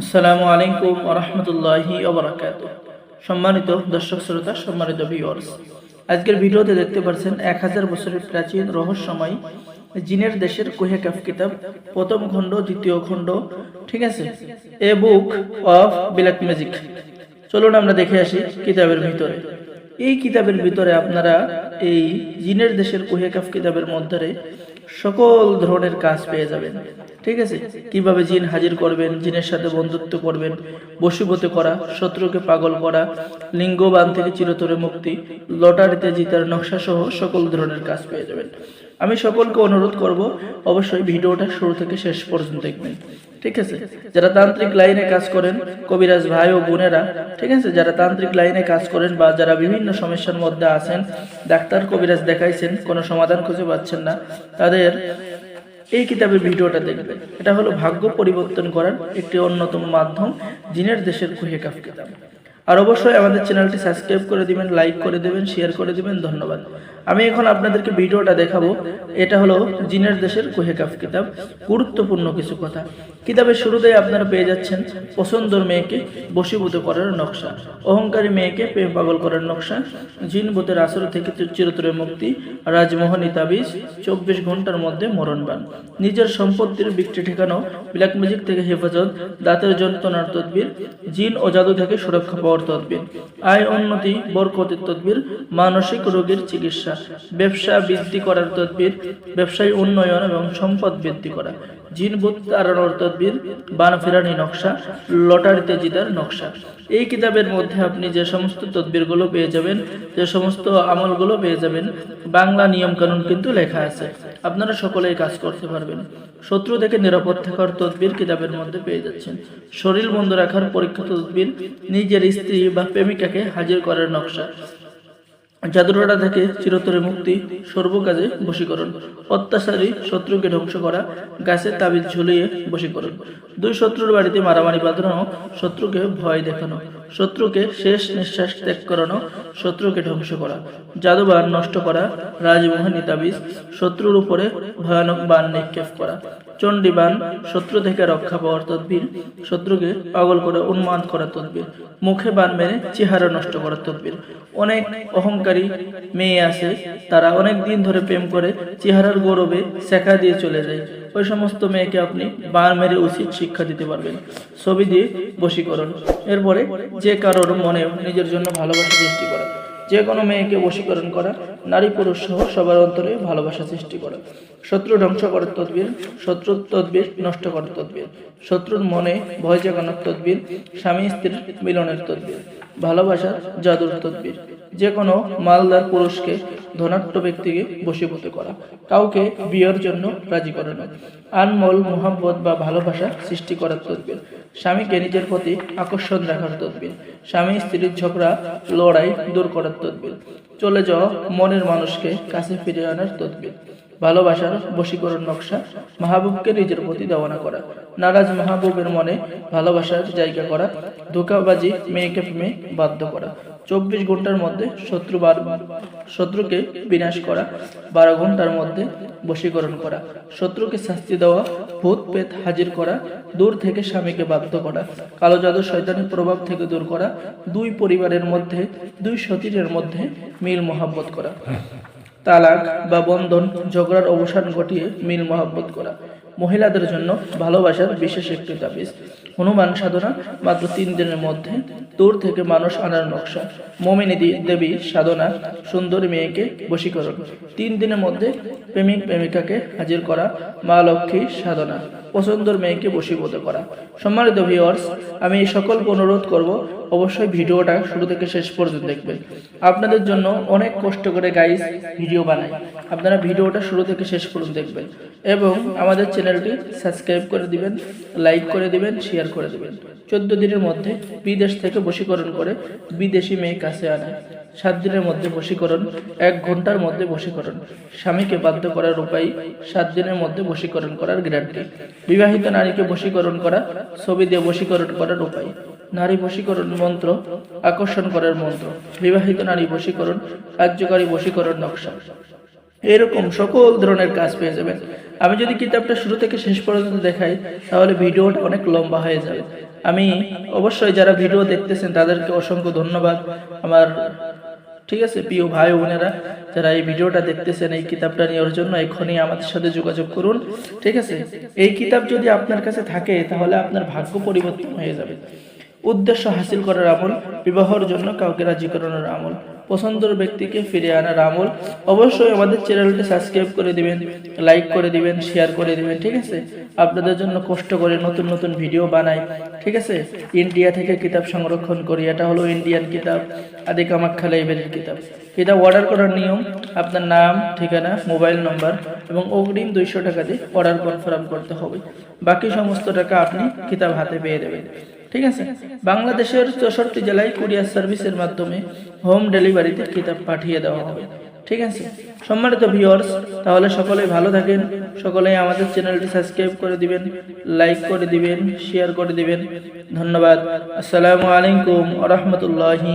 আসসালামু আলাইকুম রহমতুল্লাহি ওবরাকাত সম্মানিত দর্শক শ্রোতা, সম্মানিত ভিউয়ার্স আজকের ভিডিওতে দেখতে পাচ্ছেন এক হাজার বছরের প্রাচীন রহস্যময় জিনের দেশের কোহেকাফ কিতাব, প্রথম খণ্ড, দ্বিতীয় খণ্ড, ঠিক আছে? A book of black magic চলুন আমরা দেখে আসি কিতাবের ভিতরে। এই কিতাবের ভিতরে আপনারা এই জিনের দেশের কোহেকাফ কিতাবের মধ্যে সকল ধরনের কাজ পেয়ে যাবেন। ঠিক আছে? কীভাবে জিন হাজির করবেন, জিনের সাথে বন্ধুত্ব করবেন বশীভূত করা, শত্রুকে পাগল করা, লিঙ্গবান থেকে চিরতরে মুক্তি, লটারিতে জিতার নকশা সহ সকল ধরনের কাজ পেয়ে যাবেন। আমি সকলকে অনুরোধ করব, অবশ্যই ভিডিওটা শুরু থেকে শেষ পর্যন্ত দেখবেন। ঠিক আছে? যারা তান্ত্রিক লাইনে কাজ করেন, কবিরাজ ভাই ও বোনেরা, ঠিক আছে? যারা তান্ত্রিক লাইনে কাজ করেন বা যারা বিভিন্ন সমস্যার মধ্যে আছেন, ডাক্তার কবিরাজ দেখাইছেন, কোনো সমাধান খুঁজে পাচ্ছেন না, তাদের এই কিতাবের ভিডিওটা দেখবেন এটা হলো ভাগ্য পরিবর্তন করার একটি অন্যতম মাধ্যম, জিনের দেশের কুহেকাফ কিতাব। আর অবশ্যই আমাদের চ্যানেলটি সাবস্ক্রাইব করে দিবেন, লাইক করে দিবেন শেয়ার করে দিবেন। ধন্যবাদ। আমি এখন আপনাদেরকে ভিডিওটা দেখাবো। এটা হলো জিনের দেশের কুহেকাফ কিতাব। গুরুত্বপূর্ণ কিছু কথা। কিতাবের শুরুতেই আপনারা পেয়ে যাচ্ছেন পছন্দর মেয়েকে বশীভূত করার নকশা, অহংকারী মেয়েকে প্রেম পাগল করার নকশা, জিন ভূতের আসর থেকে চিরতরে মুক্তি, রাজমোহনী তাবিজ চব্বিশ ঘণ্টার মধ্যে মরণবান নিজের সম্পত্তির বিক্রি ঠেকানো ব্ল্যাক ম্যাজিক থেকে হেফাজত, দাঁতের যন্ত্রণার তদবির, জিন ও জাদু থেকে সুরক্ষা পাওয়ার তদবির, আয় উন্নতি, বরকতের তদবির, মানসিক রোগের চিকিৎসা ব্যবসা বৃদ্ধি করার তদবির, ব্যবসায়ী উন্নয়ন এবং সম্পদ বৃদ্ধি করা। জিন তাড়ানোর তদবির, বান ফেরানি নকশা, লটারিতে জিতার নকশা। এই কিতাবের মধ্যে আপনি যে সমস্ত তদবিরগুলো পেয়ে যাবেন, যে সমস্ত আমলগুলো পেয়ে যাবেন, বাংলা নিয়ম কানুন কিন্তু লেখা আছে। আপনারা সকলেই কাজ করতে পারবেন। শত্রু থেকে নিরাপদ থাকার তদবির কিতাবের মধ্যে পেয়ে যাচ্ছেন। শরীর বন্ধ রাখার পরীক্ষা তদবির, নিজের স্ত্রী বা প্রেমিকাকে হাজির করার নকশা। জাদুরাটা থেকে চিরতরে মুক্তি সর্বকাজে বশীকরণ। অত্যাচারী শত্রুকে ধ্বংস করা, গাছের তাবিজ ঝুলিয়ে বশীকরণ। দুই শত্রুর বাড়িতে মারামারি বাঁধানো, শত্রুকে ভয় দেখানো, শত্রুকে শেষ নিঃশ্বাস ত্যাগ করানো, শত্রুকে ধ্বংস করা জাদুবান নষ্ট করা, রাজমোহনী তাবিজ, শত্রুর উপরে ভয়ানক বান নিক্ষেপ করা। চণ্ডীবান শত্রু থেকে রক্ষা পাওয়ার তদবির, শত্রুকে পাগল করে উন্মাদ করার তদবির, মুখে বান মেরে চেহারা নষ্ট করার তদবির। অনেক অহংকারী মেয়ে আছে, তারা অনেক দিন ধরে প্রেম করে চেহারার গৌরবে শেখা দিয়ে চলে যায়। ওই সমস্ত মেয়েকে আপনি বান মেরে উচিত শিক্ষা দিতে পারবেন। ছবি দিয়ে বশীকরণ। এরপরে যে কারোর মনে নিজের জন্য ভালোবাসা সৃষ্টি করা। যে কোনো মেয়েকে বশীকরণ করা, নারী পুরুষ সহ সবার অন্তরে ভালোবাসা সৃষ্টি করা। শত্রু ধ্বংস করার তদবির, শত্রুর তদবির নষ্ট করার তদবির, শত্রুর মনে ভয় জাগানোর তদবির, স্বামী স্ত্রীর মিলনের তদবির, ভালোবাসার জাদুর তদবির। যে কোনো মালদার পুরুষকে ধনাঢ্য ব্যক্তিকে বশীভূত করা, কাউকে বিয়ের জন্য রাজি করানো, আনমল মোহাম্মত বা ভালোবাসা সৃষ্টি করার তদবির। স্বামীকে নিজের প্রতি আকর্ষণ দেখার তদবির। স্বামী স্ত্রীর ঝগড়া, লড়াই দূর করার তদবির। চলে যাওয়া মনের মানুষকে কাছে ফিরে আনার তদবির। ভালোবাসার বশীকরণ নকশা মাহবুবকে নিজের প্রতি দেওয়ানা করা। নারাজ মাহবুবের মনে ভালোবাসার জায়গা করা, ধোকাবাজি মেয়েকে প্রেমে বাধ্য করা। চব্বিশ ঘণ্টার মধ্যে শত্রু শত্রুকে বিনাশ করা, বারো ঘণ্টার মধ্যে বশীকরণ করা। শত্রুকে শাস্তি দেওয়া, ভূত পেত হাজির করা, দূর থেকে স্বামীকে বাধ্য করা। কালো জাদু শয়তানের প্রভাব থেকে দূর করা, দুই পরিবারের মধ্যে, দুই সতীরের মধ্যে মিল মহাব্বত করা। তালাক বা বন্ধন, ঝগড়ার অবসান ঘটিয়ে মিল মহাব্বত করা। মহিলাদের জন্য ভালোবাসার বিশেষ একটি তাবিজ। হনুমান সাধনা মাত্র তিন দিনের মধ্যে দূর থেকে মানুষ আনার নকশা। মমিনী দেবী সাধনা, সুন্দরী মেয়েকে বশীকরণ। তিন দিনের মধ্যে প্রেমিক প্রেমিকাকে হাজির করা মা লক্ষ্মী সাধনা। পছন্দর মেয়েকে বশীভূত করা। সম্মানিত ভিওয়ার্স আমি এই সকলকে অনুরোধ করব অবশ্যই ভিডিওটা শুরু থেকে শেষ পর্যন্ত দেখবেন। আপনাদের জন্য অনেক কষ্ট করে গাইজ ভিডিও বানাই। আপনারা ভিডিওটা শুরু থেকে শেষ পর্যন্ত দেখবেন। এবং আমাদের চ্যানেলটি সাবস্ক্রাইব করে দিবেন লাইক করে দিবেন শেয়ার করে দিবেন। চোদ্দ দিনের মধ্যে বিদেশ থেকে বশীকরণ করে বিদেশি মেয়ে কাছে আনে। সাত দিনের মধ্যে বশীকরণ, এক ঘণ্টার মধ্যে বশীকরণ। স্বামীকে বাধ্য করার উপায়, সাত দিনের মধ্যে বশীকরণ করার গ্যারান্টি বিবাহিত নারীকে বশীকরণ করা, ছবি দিয়ে বশীকরণ করার উপায়। নারী বশীকরণ মন্ত্র, আকর্ষণ করার মন্ত্র, বিবাহিত নারী বশীকরণ কার্যকারী বশীকরণ নকশা। এরকম সকল ধরনের কাজ পেয়ে যাবেন। আমি যদি কিতাবটা শুরু থেকে শেষ পর্যন্ত দেখাই, তাহলে ভিডিওটা অনেক লম্বা হয়ে যাবে। আমি অবশ্যই যারা ভিডিও দেখতেছেন, তাদেরকে অসংখ্য ধন্যবাদ। আমার, ঠিক আছে, প্রিয় ভাই বোনেরা, যারা এই ভিডিওটা দেখতেছেন, এই কিতাবটা নেওয়ার জন্য এখনই আমাদের সাথে যোগাযোগ করুন। ঠিক আছে? এই কিতাব যদি আপনার কাছে থাকে, তাহলে আপনার ভাগ্য পরিবর্তন হয়ে যাবে। উদ্দেশ্য হাসিল করার আমল, বিবাহর জন্য কাউকে রাজি করানোর আমল, পছন্দের ব্যক্তিকে ফিরে আনার আমল। অবশ্যই আমাদের চ্যানেলটি সাবস্ক্রাইব করে দিবেন, লাইক করে দিবেন, শেয়ার করে দিবেন, ঠিক আছে? আপনাদের জন্য কষ্ট করে নতুন নতুন ভিডিও বানাই, ঠিক আছে? ইন্ডিয়া থেকে কিতাব সংরক্ষণ করি, এটা হলো ইন্ডিয়ান কিতাব আদি কামাখ্যা লাইব্রেরির কিতাব। কিতাব অর্ডার করার নিয়ম, আপনার নাম, ঠিকানা মোবাইল নম্বর এবং অগ্রিম দুইশো টাকা দিয়ে অর্ডার কনফার্ম করতে হবে। বাকি সমস্ত টাকা আপনি কিতাব হাতে পেয়ে দেবেন। ঠিক আছে? বাংলাদেশের চৌষট্টি জেলায় কুরিয়ার সার্ভিসের মাধ্যমে হোম ডেলিভারিতে কিতাব পাঠিয়ে দেওয়া হবে। ঠিক আছে? সম্মানিত ভিউয়ার্স, তাহলে সকলে ভালো থাকেন। সকলেই আমাদের চ্যানেলটি সাবস্ক্রাইব করে দিবেন, লাইক করে দিবেন, শেয়ার করে দিবেন। ধন্যবাদ। আসসালামু আলাইকুম আ রহমতুল্লাহি